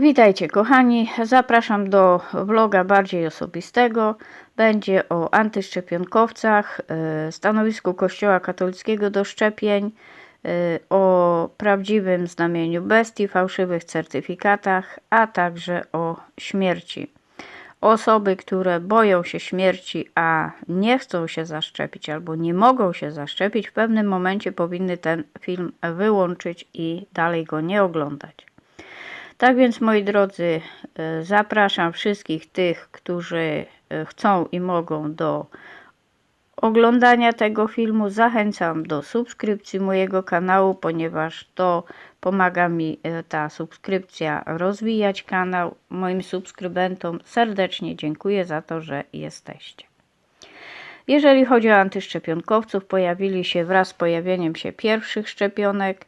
Witajcie kochani, zapraszam do vloga bardziej osobistego. Będzie o antyszczepionkowcach, y, stanowisku Kościoła katolickiego do szczepień, y, o prawdziwym znamieniu bestii, fałszywych certyfikatach, a także o śmierci. Osoby, które boją się śmierci, a nie chcą się zaszczepić albo nie mogą się zaszczepić, w pewnym momencie powinny ten film wyłączyć i dalej go nie oglądać. Tak więc, moi drodzy, e, zapraszam wszystkich tych, którzy e, chcą i mogą do oglądania tego filmu. Zachęcam do subskrypcji mojego kanału, ponieważ to pomaga mi e, ta subskrypcja rozwijać kanał. Moim subskrybentom serdecznie dziękuję za to, że jesteście. Jeżeli chodzi o antyszczepionkowców, pojawili się wraz z pojawieniem się pierwszych szczepionek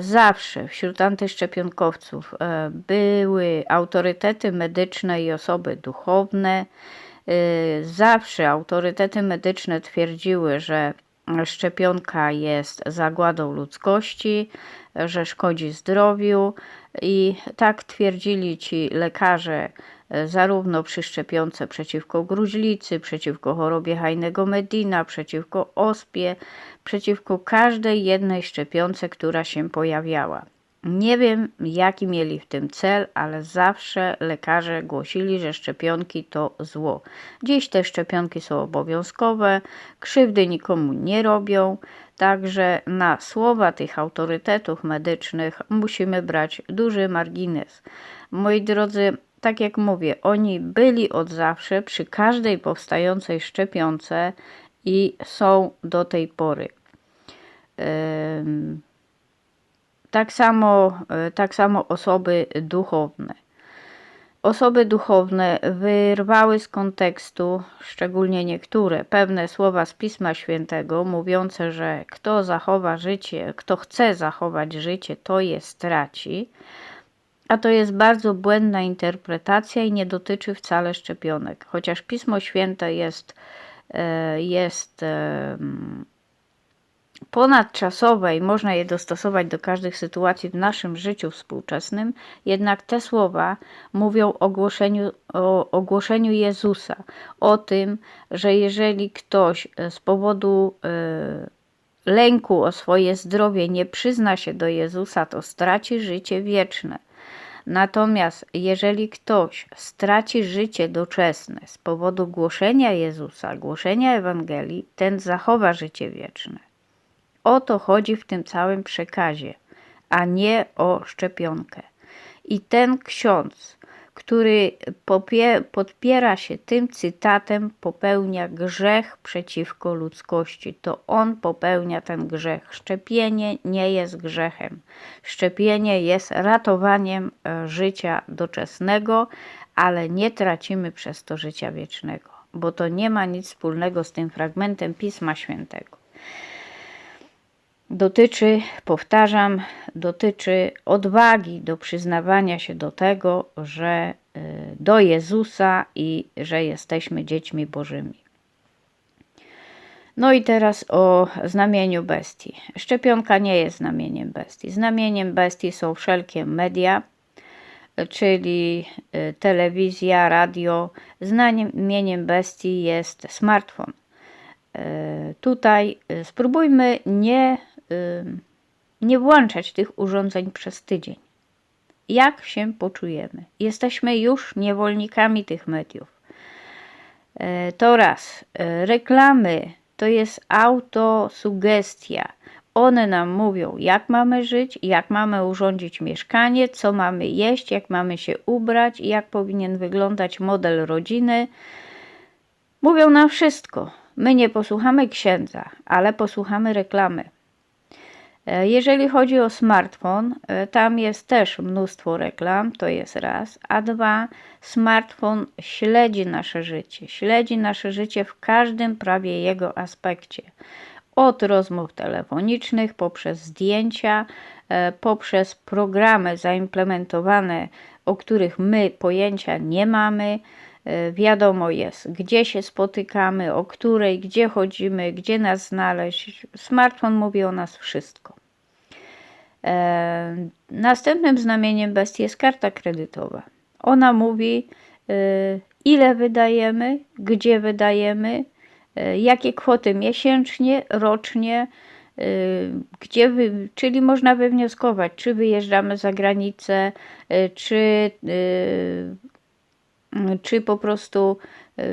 zawsze wśród antyszczepionkowców e, były autorytety medyczne i osoby duchowne. E, zawsze autorytety medyczne twierdziły, że szczepionka jest zagładą ludzkości, że szkodzi zdrowiu i tak twierdzili ci lekarze zarówno przy szczepionce przeciwko gruźlicy, przeciwko chorobie Hajnego Medina, przeciwko ospie, przeciwko każdej jednej szczepionce, która się pojawiała. Nie wiem, jaki mieli w tym cel, ale zawsze lekarze głosili, że szczepionki to zło. Dziś te szczepionki są obowiązkowe, krzywdy nikomu nie robią, także na słowa tych autorytetów medycznych musimy brać duży margines. Moi drodzy, tak jak mówię, oni byli od zawsze przy każdej powstającej szczepionce i są do tej pory. Tak samo, e, tak samo osoby duchowne. Osoby duchowne wyrwały z kontekstu, szczególnie niektóre, pewne słowa z Pisma Świętego mówiące, że kto zachowa życie, kto chce zachować życie, to je straci. A to jest bardzo błędna interpretacja i nie dotyczy wcale szczepionek. Chociaż Pismo Święte jest, e, jest ponadczasowe i można je dostosować do każdych sytuacji w naszym życiu współczesnym, jednak te słowa mówią o ogłoszeniu, o ogłoszeniu Jezusa, o tym, że jeżeli ktoś z powodu lęku o swoje zdrowie nie przyzna się do Jezusa, to straci życie wieczne. Natomiast jeżeli ktoś straci życie doczesne z powodu głoszenia Jezusa, głoszenia Ewangelii, ten zachowa życie wieczne. O to chodzi w tym całym przekazie, a nie o szczepionkę. I ten ksiądz, który podpiera się tym cytatem, popełnia grzech przeciwko ludzkości. To on popełnia ten grzech. Szczepienie nie jest grzechem. Szczepienie jest ratowaniem e, życia doczesnego, ale nie tracimy przez to życia wiecznego, bo to nie ma nic wspólnego z tym fragmentem Pisma Świętego dotyczy, powtarzam, dotyczy odwagi do przyznawania się do tego, że y, do Jezusa i że jesteśmy dziećmi Bożymi. No i teraz o znamieniu bestii. Szczepionka nie jest znamieniem bestii. Znamieniem bestii są wszelkie media, czyli y, telewizja, radio. Znamieniem bestii jest smartfon. Y, tutaj spróbujmy nie nie włączać tych urządzeń przez tydzień. Jak się poczujemy? Jesteśmy już niewolnikami tych mediów. E, to raz. E, reklamy to jest autosugestia. One nam mówią, jak mamy żyć, jak mamy urządzić mieszkanie, co mamy jeść, jak mamy się ubrać, jak powinien wyglądać model rodziny. Mówią nam wszystko. My nie posłuchamy księdza, ale posłuchamy reklamy. E, jeżeli chodzi o smartfon, e, tam jest też mnóstwo reklam, to jest raz. A dwa, smartfon śledzi nasze życie, śledzi nasze życie w każdym prawie jego aspekcie. Od rozmów telefonicznych, poprzez zdjęcia, e, poprzez programy zaimplementowane, o których my pojęcia nie mamy. Wiadomo jest, gdzie się spotykamy, o której, gdzie chodzimy, gdzie nas znaleźć. Smartfon mówi o nas wszystko. E, następnym znamieniem bestii jest karta kredytowa. Ona mówi, e, ile wydajemy, gdzie wydajemy, e, jakie kwoty miesięcznie, rocznie, e, gdzie wy, czyli można wywnioskować, czy wyjeżdżamy za granicę, e, czy, e, czy po prostu e,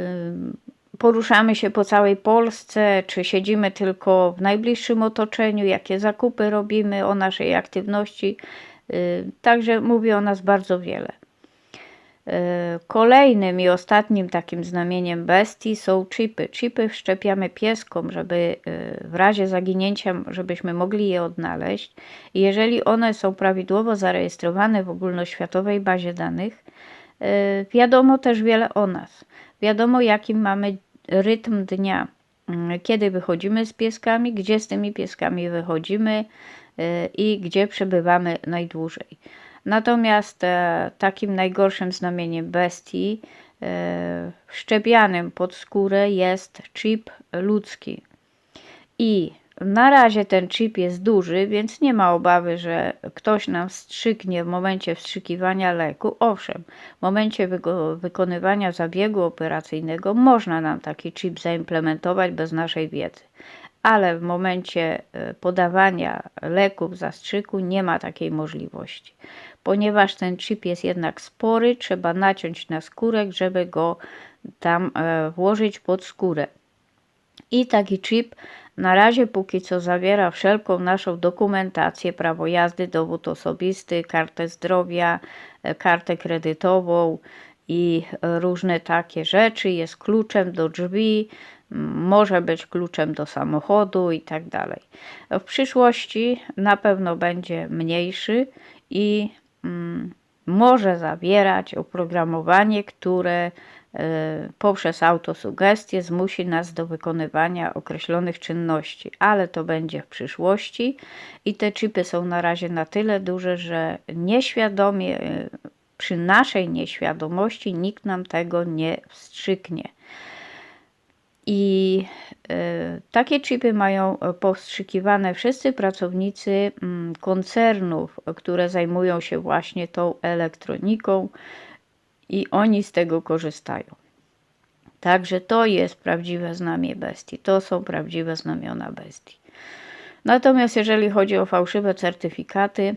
poruszamy się po całej Polsce, czy siedzimy tylko w najbliższym otoczeniu, jakie zakupy robimy, o naszej aktywności. Y, Także mówi o nas bardzo wiele. Y, Kolejnym i ostatnim takim znamieniem bestii są chipy. Chipy wszczepiamy pieskom, żeby y, w razie zaginięcia, żebyśmy mogli je odnaleźć. Jeżeli one są prawidłowo zarejestrowane w ogólnoświatowej bazie danych, y, wiadomo też wiele o nas. Wiadomo, jaki mamy rytm dnia, mm, kiedy wychodzimy z pieskami, gdzie z tymi pieskami wychodzimy y, i gdzie przebywamy najdłużej. Natomiast e, takim najgorszym znamieniem bestii, e, wszczepianym pod skórę jest chip ludzki. I na razie ten chip jest duży, więc nie ma obawy, że ktoś nam wstrzyknie w momencie wstrzykiwania leku. Owszem, w momencie wygo- wykonywania zabiegu operacyjnego można nam taki chip zaimplementować bez naszej wiedzy. Ale w momencie e, podawania leków zastrzyku nie ma takiej możliwości. Ponieważ ten chip jest jednak spory, trzeba naciąć na skórek, żeby go tam e, włożyć pod skórę. I taki chip na razie póki co zawiera wszelką naszą dokumentację, prawo jazdy, dowód osobisty, kartę zdrowia, e, kartę kredytową i różne takie rzeczy. Jest kluczem do drzwi, może być kluczem do samochodu i tak dalej. W przyszłości na pewno będzie mniejszy i mm, może zawierać oprogramowanie, które e, poprzez autosugestię zmusi nas do wykonywania określonych czynności, ale to będzie w przyszłości i te chipy są na razie na tyle duże, że nieświadomie, e, przy naszej nieświadomości nikt nam tego nie wstrzyknie. I e, takie chipy mają e, powstrzykiwane wszyscy pracownicy mm, koncernów, które zajmują się właśnie tą elektroniką i oni z tego korzystają. Także to jest prawdziwe znamie bestii. To są prawdziwe znamiona bestii. Natomiast jeżeli chodzi o fałszywe certyfikaty,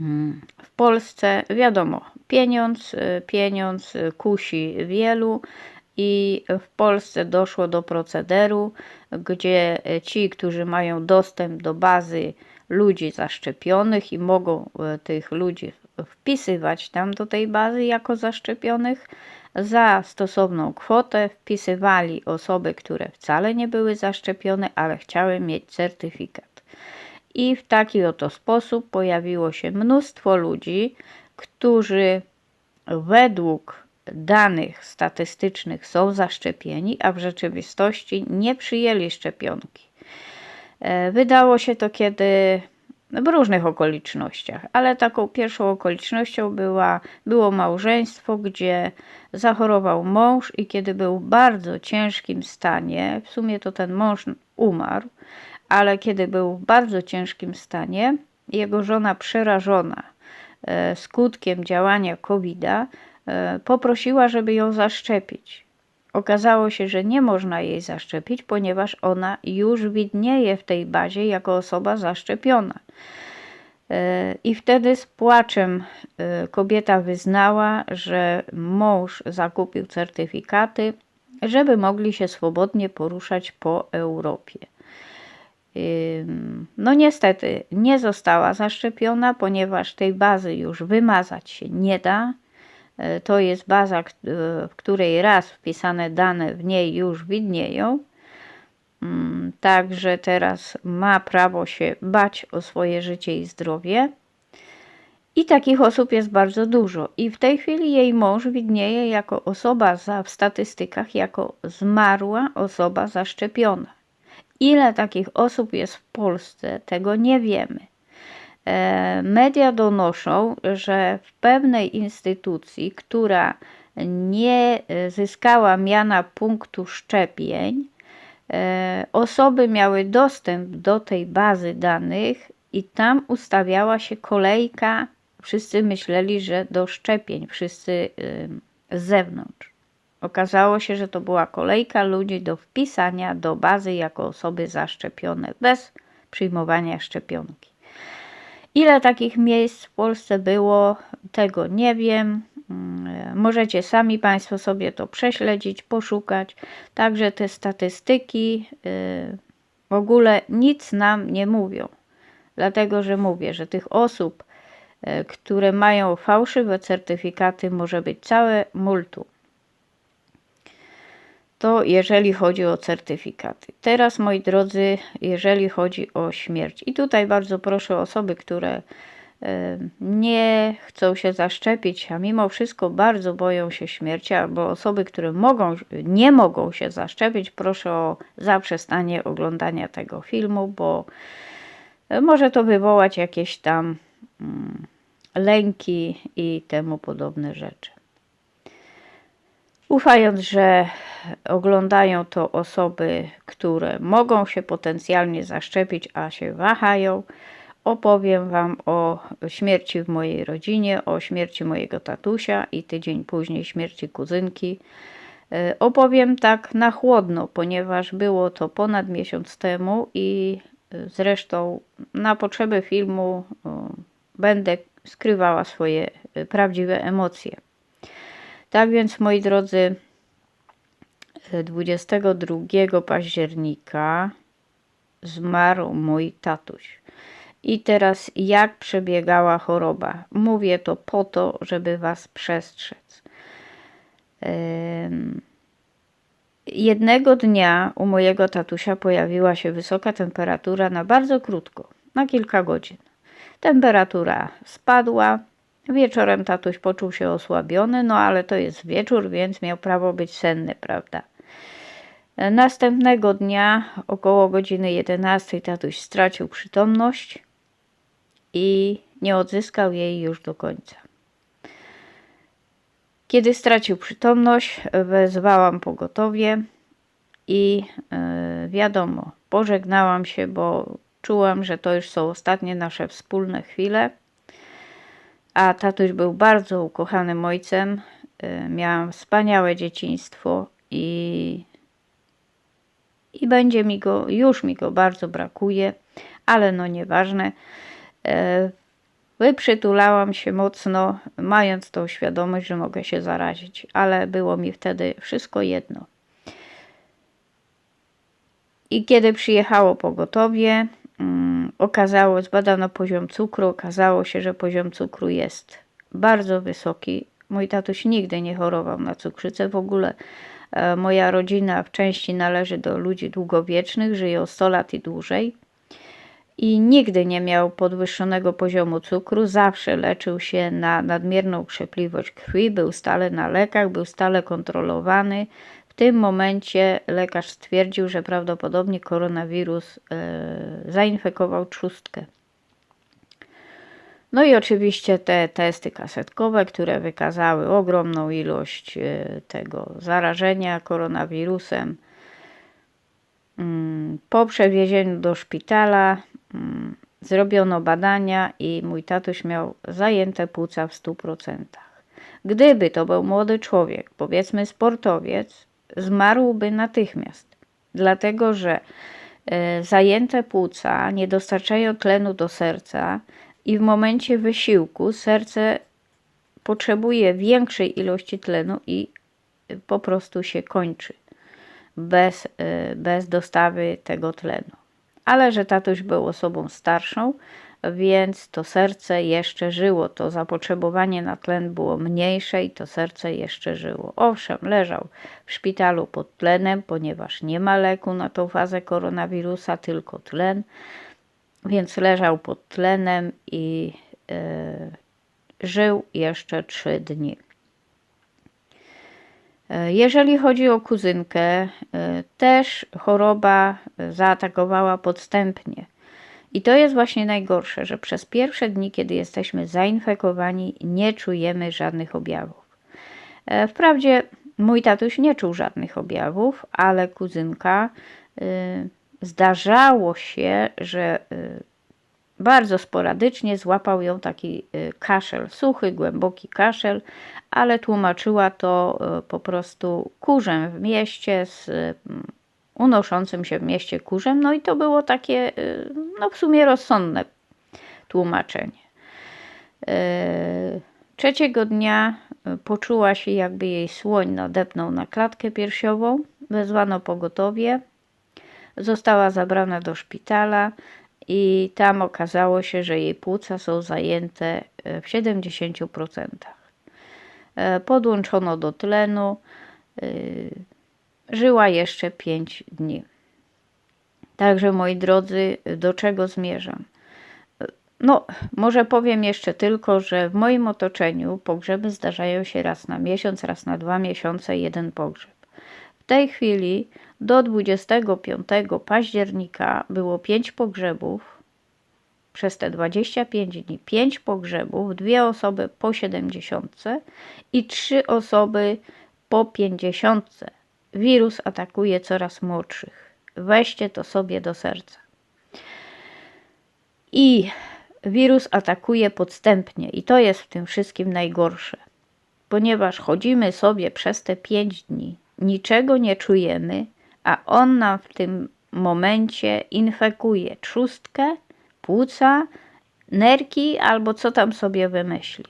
mm, w Polsce wiadomo, pieniądz, y, pieniądz kusi wielu i w Polsce doszło do procederu, gdzie ci, którzy mają dostęp do bazy ludzi zaszczepionych i mogą e, tych ludzi wpisywać tam do tej bazy jako zaszczepionych, za stosowną kwotę wpisywali osoby, które wcale nie były zaszczepione, ale chciały mieć certyfikat. I w taki oto sposób pojawiło się mnóstwo ludzi, którzy według danych statystycznych są zaszczepieni, a w rzeczywistości nie przyjęli szczepionki. E, Wydało się to kiedy w różnych okolicznościach, ale taką pierwszą okolicznością była, było małżeństwo, gdzie zachorował mąż i kiedy był w bardzo ciężkim stanie, w sumie to ten mąż umarł, ale kiedy był w bardzo ciężkim stanie, jego żona przerażona e, skutkiem działania COVID-a poprosiła, żeby ją zaszczepić. Okazało się, że nie można jej zaszczepić, ponieważ ona już widnieje w tej bazie jako osoba zaszczepiona. E, I wtedy z płaczem e, kobieta wyznała, że mąż zakupił certyfikaty, żeby mogli się swobodnie poruszać po Europie. No niestety nie została zaszczepiona, ponieważ tej bazy już wymazać się nie da. E, To jest baza, e, w której raz wpisane dane w niej już widnieją. Mm, Także teraz ma prawo się bać o swoje życie i zdrowie. I takich osób jest bardzo dużo. I w tej chwili jej mąż widnieje jako osoba za, w statystykach jako zmarła osoba zaszczepiona. Ile takich osób jest w Polsce, tego nie wiemy. E, Media donoszą, że w pewnej instytucji, która nie e, zyskała miana punktu szczepień, e, osoby miały dostęp do tej bazy danych i tam ustawiała się kolejka. Wszyscy myśleli, że do szczepień, wszyscy y, z zewnątrz. Okazało się, że to była kolejka ludzi do wpisania do bazy jako osoby zaszczepione bez przyjmowania szczepionki. Ile takich miejsc w Polsce było, tego nie wiem. Mm, Możecie sami Państwo sobie to prześledzić, poszukać. Także te statystyki y, w ogóle nic nam nie mówią. Dlatego, że mówię, że tych osób, y, które mają fałszywe certyfikaty, może być całe multum. To jeżeli chodzi o certyfikaty. Teraz, moi drodzy, jeżeli chodzi o śmierć. I tutaj bardzo proszę osoby, które e, nie chcą się zaszczepić, a mimo wszystko bardzo boją się śmierci, albo osoby, które mogą, nie mogą się zaszczepić, proszę o zaprzestanie oglądania tego filmu, bo może to wywołać jakieś tam mm, lęki i temu podobne rzeczy. Ufając, że oglądają to osoby, które mogą się potencjalnie zaszczepić, a się wahają, opowiem Wam o śmierci w mojej rodzinie, o śmierci mojego tatusia i tydzień później śmierci kuzynki. E, opowiem tak na chłodno, ponieważ było to ponad miesiąc temu i e, zresztą na potrzeby filmu będę skrywała swoje e, prawdziwe emocje. Tak więc, moi drodzy, 22 października zmarł mój tatuś. I teraz jak przebiegała choroba? Mówię to po to, żeby Was przestrzec. Jednego dnia u mojego tatusia pojawiła się wysoka temperatura na bardzo krótko, na kilka godzin. Temperatura spadła, Wieczorem tatuś poczuł się osłabiony, no ale to jest wieczór, więc miał prawo być senny, prawda? Następnego dnia, około godziny 11, tatuś stracił przytomność i nie odzyskał jej już do końca. Kiedy stracił przytomność, wezwałam pogotowie i yy, wiadomo, pożegnałam się, bo czułam, że to już są ostatnie nasze wspólne chwile a tatuś był bardzo ukochanym ojcem. Y, miałam wspaniałe dzieciństwo i, i będzie mi go, już mi go bardzo brakuje, ale no nieważne. Y, wyprzytulałam się mocno, mając tą świadomość, że mogę się zarazić, ale było mi wtedy wszystko jedno. I kiedy przyjechało pogotowie, okazało, zbadano poziom cukru, okazało się, że poziom cukru jest bardzo wysoki. Mój tatuś nigdy nie chorował na cukrzycę. W ogóle e, moja rodzina w części należy do ludzi długowiecznych, żyją 100 lat i dłużej. I nigdy nie miał podwyższonego poziomu cukru, zawsze leczył się na nadmierną krzepliwość krwi, był stale na lekach, był stale kontrolowany, w tym momencie lekarz stwierdził, że prawdopodobnie koronawirus e, zainfekował trzustkę. No i oczywiście te testy kasetkowe, które wykazały ogromną ilość e, tego zarażenia koronawirusem. Mm, po przewiezieniu do szpitala mm, zrobiono badania i mój tatuś miał zajęte płuca w 100%. Gdyby to był młody człowiek, powiedzmy sportowiec, zmarłby natychmiast, dlatego że e, zajęte płuca nie dostarczają tlenu do serca i w momencie wysiłku serce potrzebuje większej ilości tlenu i po prostu się kończy bez, e, bez dostawy tego tlenu. Ale że tatuś był osobą starszą, więc to serce jeszcze żyło. To zapotrzebowanie na tlen było mniejsze i to serce jeszcze żyło. Owszem, leżał w szpitalu pod tlenem, ponieważ nie ma leku na tą fazę koronawirusa, tylko tlen, więc leżał pod tlenem i yy, żył jeszcze trzy dni. E, jeżeli chodzi o kuzynkę, e, też choroba zaatakowała podstępnie. I to jest właśnie najgorsze, że przez pierwsze dni, kiedy jesteśmy zainfekowani, nie czujemy żadnych objawów. E, wprawdzie mój tatuś nie czuł żadnych objawów, ale kuzynka y, zdarzało się, że y, bardzo sporadycznie złapał ją taki y, kaszel, suchy, głęboki kaszel, ale tłumaczyła to po prostu kurzem w mieście, z unoszącym się w mieście kurzem. No i to było takie, no w sumie rozsądne tłumaczenie. Trzeciego dnia poczuła się, jakby jej słoń nadepnął na klatkę piersiową. Wezwano pogotowie. Została zabrana do szpitala i tam okazało się, że jej płuca są zajęte e, w 70%. E, podłączono do tlenu, e, żyła jeszcze 5 dni. Także moi drodzy, do czego zmierzam? No, może powiem jeszcze tylko, że w moim otoczeniu pogrzeby zdarzają się raz na miesiąc, raz na dwa miesiące, jeden pogrzeb. W tej chwili do 25 października było 5 pogrzebów. Przez te 25 dni 5 pogrzebów, dwie osoby po 70 i 3 osoby po 50. Wirus atakuje coraz młodszych. Weźcie to sobie do serca. I wirus atakuje podstępnie, i to jest w tym wszystkim najgorsze, ponieważ chodzimy sobie przez te 5 dni, niczego nie czujemy, a on nam w tym momencie infekuje trzustkę, płuca, nerki albo co tam sobie wymyśli.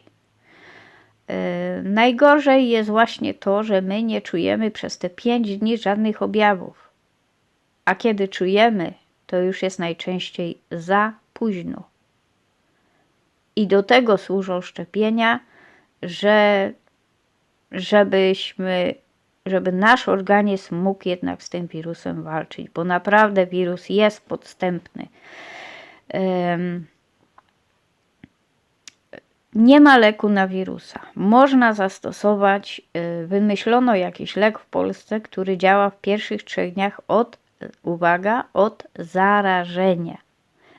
Yy, najgorzej jest właśnie to, że my nie czujemy przez te 5 dni żadnych objawów. A kiedy czujemy, to już jest najczęściej za późno. I do tego służą szczepienia, że żebyśmy żeby nasz organizm mógł jednak z tym wirusem walczyć, bo naprawdę wirus jest podstępny. Nie ma leku na wirusa. Można zastosować, y, wymyślono jakiś lek w Polsce, który działa w pierwszych trzech dniach od, uwaga, od zarażenia.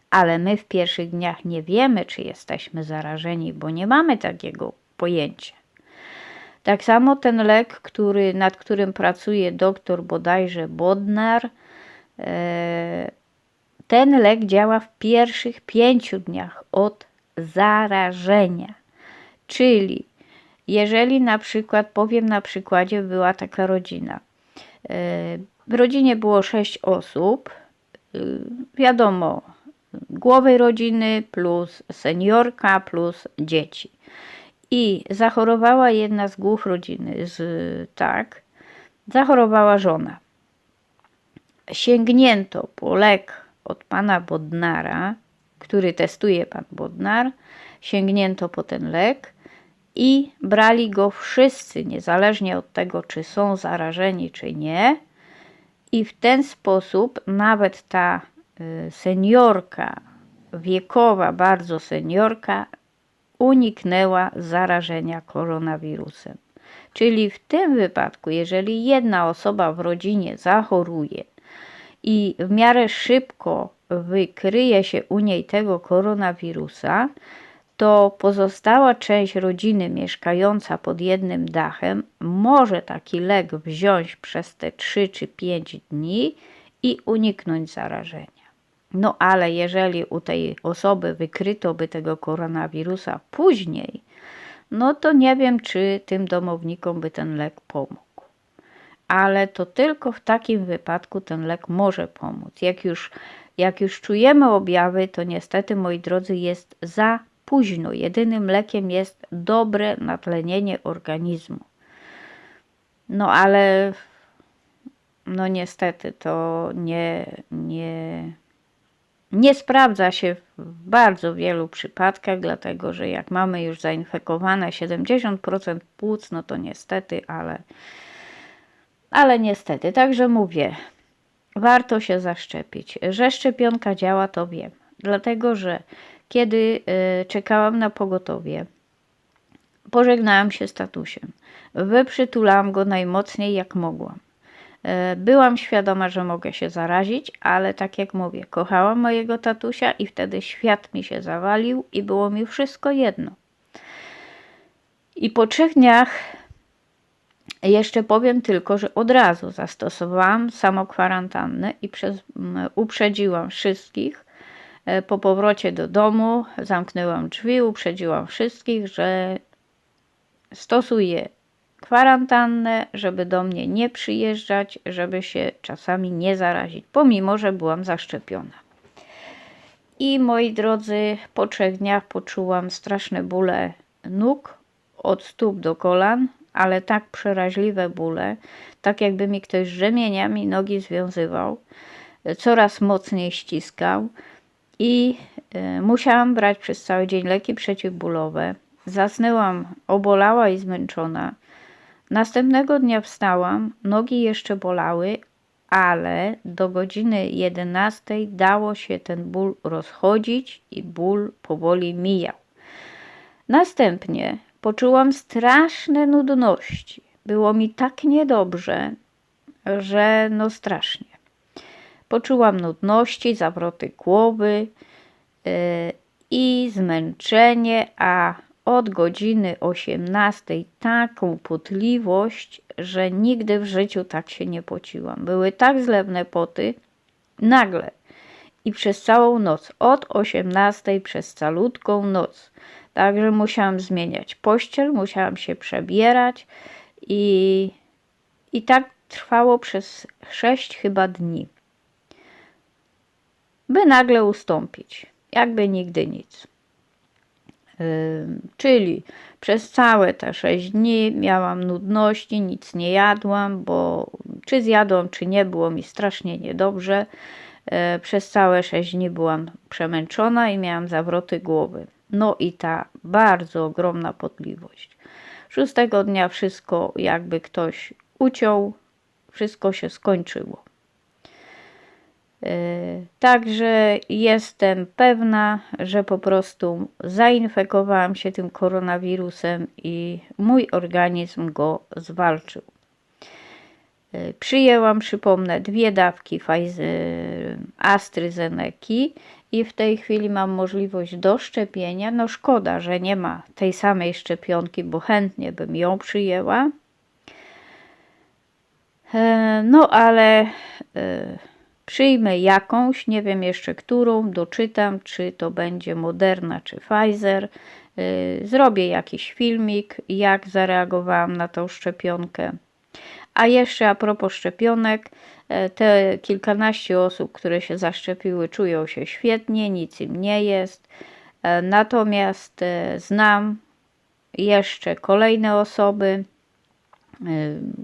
Ale my w pierwszych dniach nie wiemy, czy jesteśmy zarażeni, bo nie mamy takiego pojęcia. Tak samo ten lek, który, nad którym pracuje doktor bodajże Bodnar, e, ten lek działa w pierwszych pięciu dniach od zarażenia. Czyli jeżeli na przykład, powiem na przykładzie, była taka rodzina. W rodzinie było sześć osób, e, wiadomo, głowy rodziny plus seniorka plus dzieci i zachorowała jedna z głów rodziny, z, tak, zachorowała żona. Sięgnięto po lek od pana Bodnara, który testuje pan Bodnar, sięgnięto po ten lek i brali go wszyscy, niezależnie od tego, czy są zarażeni, czy nie. I w ten sposób nawet ta y, seniorka, wiekowa bardzo seniorka, uniknęła zarażenia koronawirusem. Czyli w tym wypadku, jeżeli jedna osoba w rodzinie zachoruje i w miarę szybko wykryje się u niej tego koronawirusa, to pozostała część rodziny mieszkająca pod jednym dachem może taki lek wziąć przez te 3 czy 5 dni i uniknąć zarażenia. No ale jeżeli u tej osoby wykryto by tego koronawirusa później, no to nie wiem, czy tym domownikom by ten lek pomógł. Ale to tylko w takim wypadku ten lek może pomóc. Jak już, jak już czujemy objawy, to niestety, moi drodzy, jest za późno. Jedynym lekiem jest dobre natlenienie organizmu. No ale no niestety to nie, nie, nie sprawdza się w bardzo wielu przypadkach, dlatego że jak mamy już zainfekowane 70% płuc, no to niestety, ale, ale niestety. Także mówię, warto się zaszczepić. Że szczepionka działa, to wiem. Dlatego, że kiedy y, czekałam na pogotowie, pożegnałam się z tatusiem. Wyprzytulałam go najmocniej jak mogłam. E, byłam świadoma, że mogę się zarazić, ale tak jak mówię, kochałam mojego tatusia i wtedy świat mi się zawalił i było mi wszystko jedno. I po trzech dniach jeszcze powiem tylko, że od razu zastosowałam samokwarantannę i przez, uprzedziłam wszystkich, Po powrocie do domu zamknęłam drzwi, uprzedziłam wszystkich, że stosuję kwarantannę, żeby do mnie nie przyjeżdżać, żeby się czasami nie zarazić, pomimo że byłam zaszczepiona. I moi drodzy, po trzech dniach poczułam straszne bóle nóg od stóp do kolan, ale tak przeraźliwe bóle, tak jakby mi ktoś rzemieniami nogi związywał, coraz mocniej ściskał i e, musiałam brać przez cały dzień leki przeciwbólowe. Zasnęłam obolała i zmęczona. Następnego dnia wstałam, nogi jeszcze bolały, ale do godziny 11 dało się ten ból rozchodzić i ból powoli mijał. Następnie poczułam straszne nudności. Było mi tak niedobrze, że no strasznie. Poczułam nudności, zawroty głowy yy, i zmęczenie, a od godziny 18 taką potliwość, że nigdy w życiu tak się nie pociłam. Były tak zlewne poty, nagle i przez całą noc, od 18 przez calutką noc. Także musiałam zmieniać pościel, musiałam się przebierać i, i tak trwało przez 6 chyba dni. By nagle ustąpić, jakby nigdy nic. Czyli przez całe te 6 dni miałam nudności, nic nie jadłam, bo czy zjadłam, czy nie, było mi strasznie niedobrze. E, Przez całe 6 dni byłam przemęczona i miałam zawroty głowy. No i ta bardzo ogromna potliwość. Szóstego dnia wszystko jakby ktoś uciął, wszystko się skończyło. E, Także jestem pewna, że po prostu zainfekowałam się tym koronawirusem i mój organizm go zwalczył. E, Przyjęłam, przypomnę, dwie dawki Pfizer, AstraZeneki i w tej chwili mam możliwość do szczepienia. No szkoda, że nie ma tej samej szczepionki, bo chętnie bym ją przyjęła. E, No ale e, przyjmę jakąś, nie wiem jeszcze którą, doczytam, czy to będzie Moderna, czy Pfizer. Y, Zrobię jakiś filmik, jak zareagowałam na tą szczepionkę. A jeszcze a propos szczepionek, e, te kilkanaście osób, które się zaszczepiły, czują się świetnie, nic im nie jest. E, Natomiast znam jeszcze kolejne osoby, y,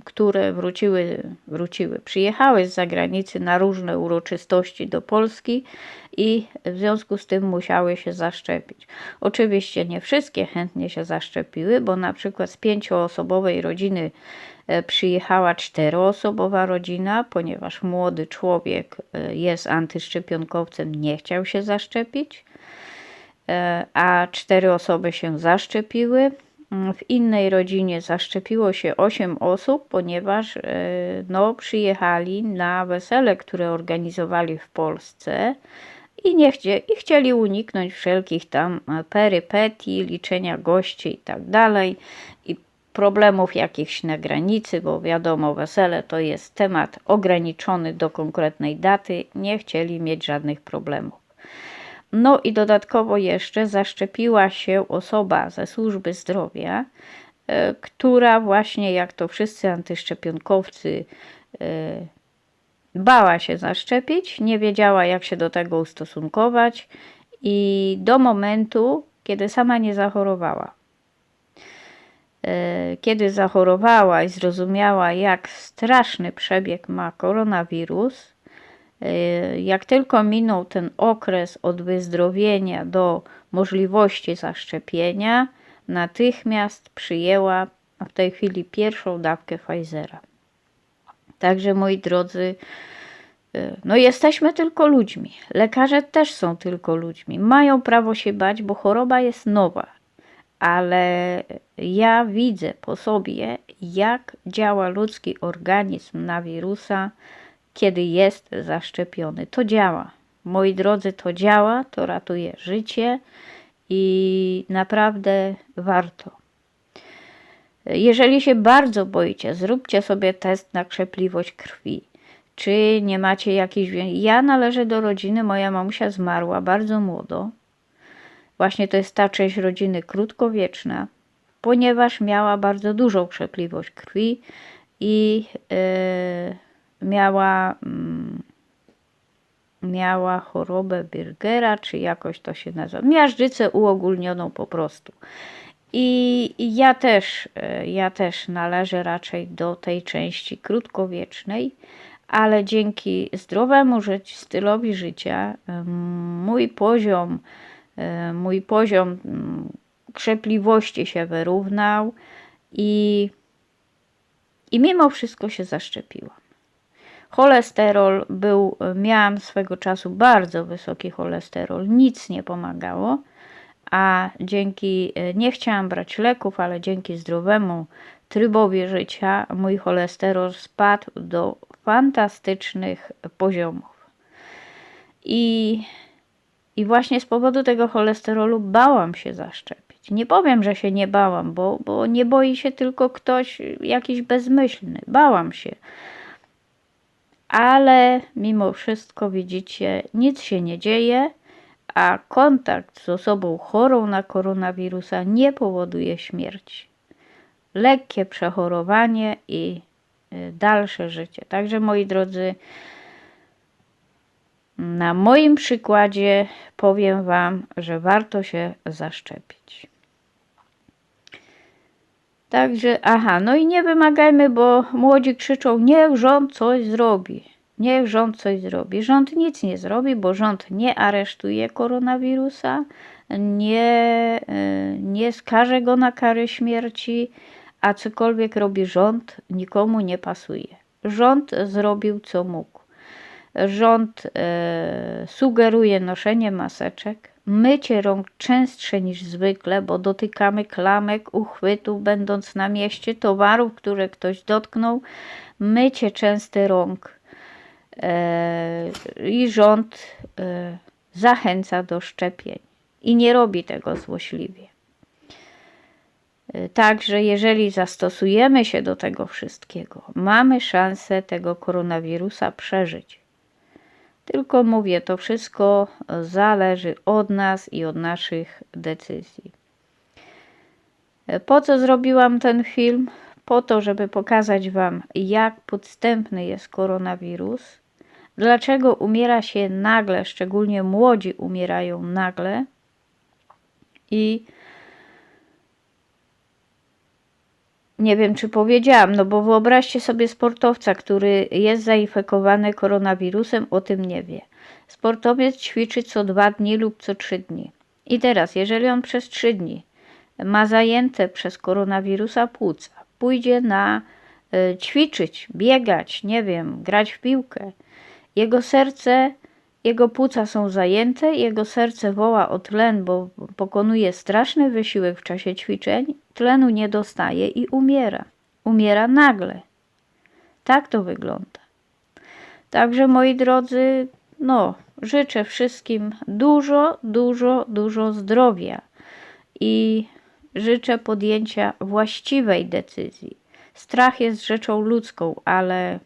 które wróciły, wróciły, przyjechały z zagranicy na różne uroczystości do Polski i w związku z tym musiały się zaszczepić. Oczywiście nie wszystkie chętnie się zaszczepiły, bo na przykład z pięcioosobowej rodziny e, przyjechała czteroosobowa rodzina, ponieważ młody człowiek e, jest antyszczepionkowcem, nie chciał się zaszczepić e, a cztery osoby się zaszczepiły. W innej rodzinie zaszczepiło się 8 osób, ponieważ e, no, przyjechali na wesele, które organizowali w Polsce i, nie chcie, i chcieli uniknąć wszelkich tam perypetii, liczenia gości i tak dalej i problemów jakichś na granicy, bo wiadomo, wesele to jest temat ograniczony do konkretnej daty, nie chcieli mieć żadnych problemów. No i dodatkowo jeszcze zaszczepiła się osoba ze służby zdrowia, e, która właśnie jak to wszyscy antyszczepionkowcy e, bała się zaszczepić, nie wiedziała jak się do tego ustosunkować i do momentu, kiedy sama nie zachorowała. E, Kiedy zachorowała i zrozumiała, jak straszny przebieg ma koronawirus, Jak tylko minął ten okres od wyzdrowienia do możliwości zaszczepienia, natychmiast przyjęła w tej chwili pierwszą dawkę Pfizera. Także moi drodzy, y, no jesteśmy tylko ludźmi. Lekarze też są tylko ludźmi. Mają prawo się bać, bo choroba jest nowa. Ale ja widzę po sobie, jak działa ludzki organizm na wirusa, kiedy jest zaszczepiony. To działa. Moi drodzy, to działa, to ratuje życie i naprawdę warto. Jeżeli się bardzo boicie, zróbcie sobie test na krzepliwość krwi. czy nie macie jakichś... wię- Ja należę do rodziny, moja mamusia zmarła bardzo młodo. Właśnie to jest ta część rodziny krótkowieczna, ponieważ miała bardzo dużą krzepliwość krwi i e, miała, mm, miała chorobę Birgera, czy jakoś to się nazywa, miażdżycę uogólnioną po prostu. I, ja też, e, ja też należę raczej do tej części krótkowiecznej, ale dzięki zdrowemu stylowi życia em, mój poziom, e, mój poziom mm, krzepliwości się wyrównał i, i mimo wszystko się zaszczepiłam. Cholesterol był, miałam swego czasu bardzo wysoki cholesterol, nic nie pomagało, a dzięki, e, nie chciałam brać leków, ale dzięki zdrowemu trybowi życia mój cholesterol spadł do fantastycznych poziomów. I, I właśnie z powodu tego cholesterolu bałam się zaszczepić. Nie powiem, że się nie bałam, bo, bo nie boi się tylko ktoś jakiś bezmyślny. Bałam się. Ale mimo wszystko widzicie, nic się nie dzieje, a kontakt z osobą chorą na koronawirusa nie powoduje śmierci. Lekkie przechorowanie i y, dalsze życie. Także moi drodzy, na moim przykładzie powiem Wam, że warto się zaszczepić. Także, aha, no i nie wymagajmy, bo młodzi krzyczą, niech rząd coś zrobi. Niech rząd coś zrobi. Rząd nic nie zrobi, bo rząd nie aresztuje koronawirusa, nie, y, nie skaże go na karę śmierci, a cokolwiek robi rząd, nikomu nie pasuje. Rząd zrobił co mógł. Rząd e, sugeruje noszenie maseczek, mycie rąk częstsze niż zwykle, bo dotykamy klamek, uchwytów, będąc na mieście, towarów, które ktoś dotknął, mycie częste rąk. E, I rząd e, zachęca do szczepień i nie robi tego złośliwie. E, Także jeżeli zastosujemy się do tego wszystkiego, mamy szansę tego koronawirusa przeżyć. Tylko mówię, to wszystko zależy od nas i od naszych decyzji. Po co zrobiłam ten film? Po to, żeby pokazać Wam, jak podstępny jest koronawirus, dlaczego umiera się nagle, szczególnie młodzi umierają nagle i nie wiem, czy powiedziałam, no bo wyobraźcie sobie sportowca, który jest zainfekowany koronawirusem, o tym nie wie. Sportowiec ćwiczy co dwa dni lub co trzy dni. I teraz, jeżeli on przez trzy dni ma zajęte przez koronawirusa płuca, pójdzie na y, ćwiczyć, biegać, nie wiem, grać w piłkę, jego serce, jego płuca są zajęte, jego serce woła o tlen, bo pokonuje straszny wysiłek w czasie ćwiczeń, tlenu nie dostaje i umiera. Umiera nagle. Tak to wygląda. Także moi drodzy, no, życzę wszystkim dużo, dużo, dużo zdrowia i życzę podjęcia właściwej decyzji. Strach jest rzeczą ludzką, ale